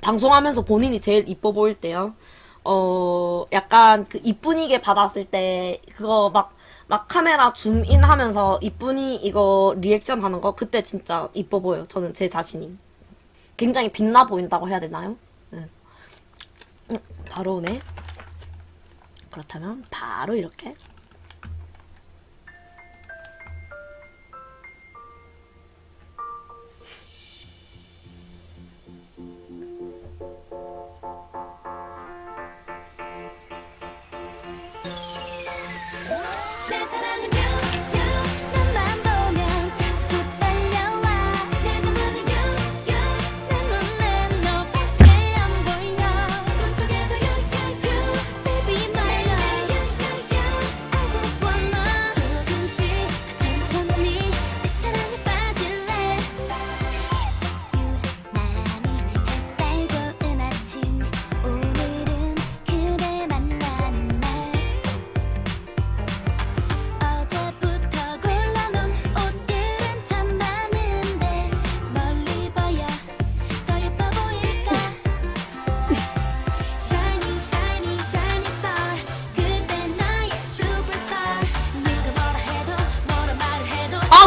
방송하면서 본인이 제일 이뻐 보일 때요. 어, 약간 그 이쁜이게 받았을 때 그거 막, 막 카메라 줌인 하면서 이쁜이 이거 리액션 하는 거 그때 진짜 이뻐 보여요. 저는 제 자신이. 굉장히 빛나 보인다고 해야 되나요? 응. 응, 바로 오네. 그렇다면 바로 이렇게.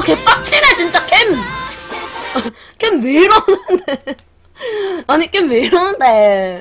개빡치네, 진짜, 캠! 캠 왜 이러는데? 아니, 캠 왜 이러는데?